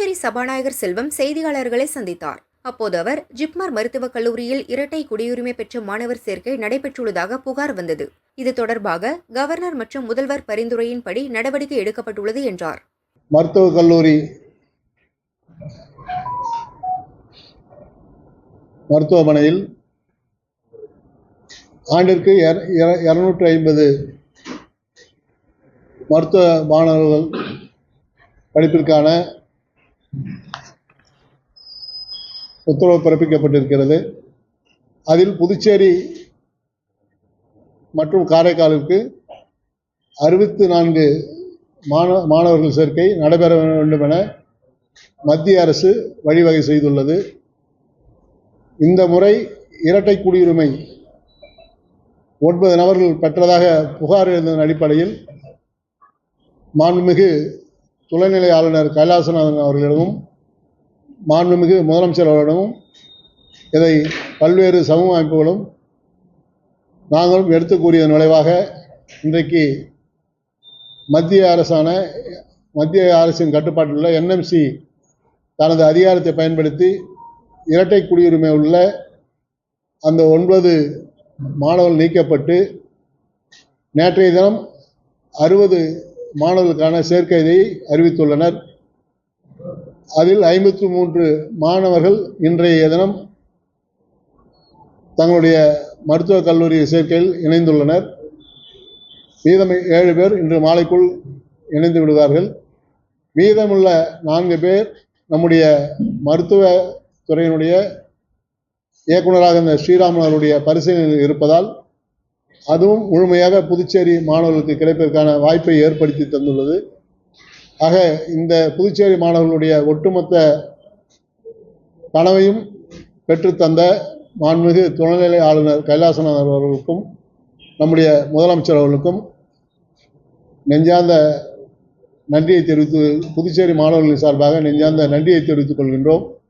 புதுச்சேரி சபாநாயகர் செல்வம் செய்தியாளர்களை சந்தித்தார். அப்போது அவர் ஜிப்மர் மருத்துவக் கல்லூரியில் இரட்டை குடியுரிமை பெற்ற மாணவர் சேர்க்கை நடைபெற்றுள்ளதாக புகார் வந்தது. இது தொடர்பாக கவர்னர் மற்றும் முதல்வர் பரிந்துரையின்படி நடவடிக்கை எடுக்கப்பட்டுள்ளது என்றார். மருத்துவக் கல்லூரி மருத்துவமனையில் ஆண்டிற்கு இரநூற்றி ஐம்பது மருத்துவ மாணவர்கள் படிப்பிற்கான உத்தரவு பிறப்பிக்கப்பட்டிருக்கிறது. அதில் புதுச்சேரி மற்றும் காரைக்காலுக்கு அறுபத்தி நான்கு மாணவ மாணவர்கள் சேர்க்கை நடைபெற வேண்டும் என மத்திய அரசு வழிவகை செய்துள்ளது. இந்த முறை இரட்டை குடியுரிமை ஒன்பது நபர்கள் பெற்றதாக புகார் எழுந்ததன் அடிப்படையில் மாண்புமிகு துணைநிலை ஆளுநர் கைலாசநாதன் அவர்களிடமும் மாண்புமிகு முதலமைச்சர் அவர்களிடமும் இதை பல்வேறு சமூக அமைப்புகளும் நாங்களும் எடுத்து கூறியதன் விளைவாக இன்றைக்கு மத்திய அரசான மத்திய அரசின் கட்டுப்பாட்டில் உள்ள என்எம்சி தனது அதிகாரத்தை பயன்படுத்தி இரட்டை குடியுரிமை உள்ள அந்த ஒன்பது மாணவர்கள் நீக்கப்பட்டு நேற்றைய தினம் அறுபது மாணவர்களுக்கான சேர்க்கையை அறிவித்துள்ளனர். அதில் ஐம்பத்தி மூன்று மாணவர்கள் இன்றைய தினம் தங்களுடைய மருத்துவக் கல்லூரி சேர்க்கையில் இணைந்துள்ளனர். மீதம் ஏழு பேர் இன்று மாலைக்குள் இணைந்து விடுவார்கள். மீதமுள்ள நான்கு பேர் நம்முடைய மருத்துவ துறையினுடைய இயக்குநராக இந்த ஸ்ரீராமன் அவருடைய பரிசீலனையில் இருப்பதால் அதுவும் முழுமையாக புதுச்சேரி மாணவர்களுக்கு கிடைப்பதற்கான வாய்ப்பை ஏற்படுத்தி தந்துள்ளது. ஆக இந்த புதுச்சேரி மாணவர்களுடைய ஒட்டுமொத்த கனவையும் பெற்றுத்தந்த மாண்புமிகு துணைநிலை ஆளுநர் கைலாசநாதர் அவர்களுக்கும் நம்முடைய முதலமைச்சர் அவர்களுக்கும் நெஞ்சார்ந்த நன்றியை தெரிவித்து புதுச்சேரி மாணவர்களின் சார்பாக நெஞ்சார்ந்த நன்றியை தெரிவித்துக் கொள்கின்றோம்.